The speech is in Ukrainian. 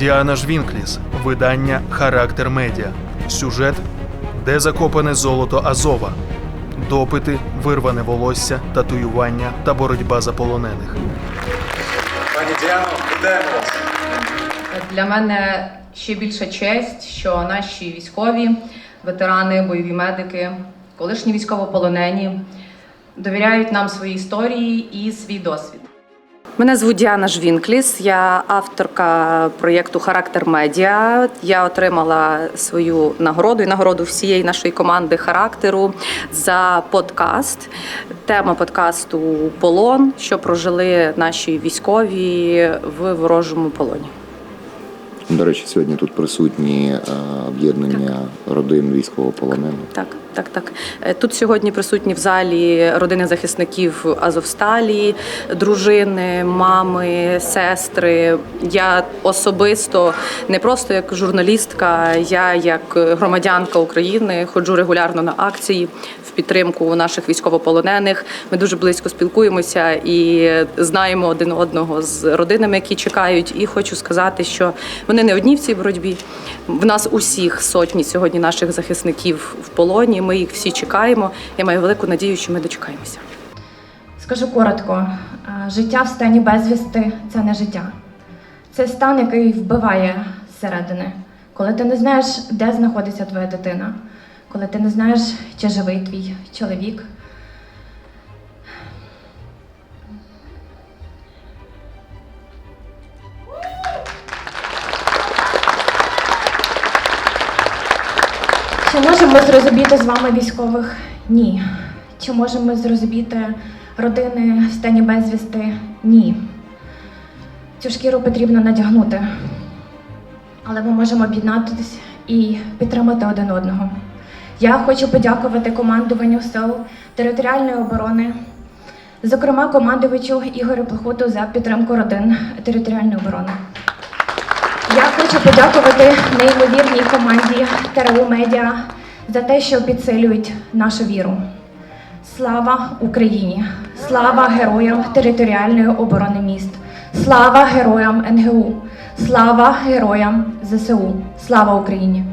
Діана Жвінкліс, видання Характер Медіа. Сюжет Де закопане золото Азова. Допити, вирване волосся, татуювання та боротьба за полонених. Пані Діано, вітаємо вас. Для мене ще більша честь, що наші військові, ветерани, бойові медики, колишні військовополонені довіряють нам свої історії і свій досвід. Мене звуть Діана Жвінкліс, я авторка проєкту Характер Медіа. Я отримала свою нагороду і нагороду всієї нашої команди характеру за подкаст. Тема подкасту Полон, що прожили наші військові в ворожому полоні. До речі, сьогодні тут присутні е, об'єднання родин військовополонених. Так, так, так. Е, Тут сьогодні присутні в залі родини захисників Азовсталі, дружини, мами, сестри. Я особисто не просто як журналістка, я як громадянка України ходжу регулярно на акції в підтримку наших військовополонених. Ми дуже близько спілкуємося і знаємо один одного з родинами, які чекають. І хочу сказати, що вони не одні в цій боротьбі. В нас усіх сотні сьогодні наших захисників в полоні. Ми їх всі чекаємо. Я маю велику надію, що ми дочекаємося. Скажу коротко: е, життя в стані безвісти це не життя. Це стан, який вбиває зсередини. Коли ти не знаєш, де знаходиться твоя дитина, коли ти не знаєш, чи живий твій чоловік. Чи можемо ми зрозуміти з вами військових? Ні. Чи можемо ми зрозуміти родини в стані безвісти? Ні. Цю шкіру потрібно надягнути. Але ми можемо об'єднатися і підтримати один одного. Я хочу подякувати командуванню сил територіальної оборони, зокрема командувачу Ігорю Плохоту за підтримку родин територіальної оборони. Хочу подякувати неймовірній команді ТРУ Медіа за те, що підсилюють нашу віру. Слава Україні! Слава героям територіальної оборони міст! Слава героям НГУ! Слава героям ЗСУ! Слава Україні!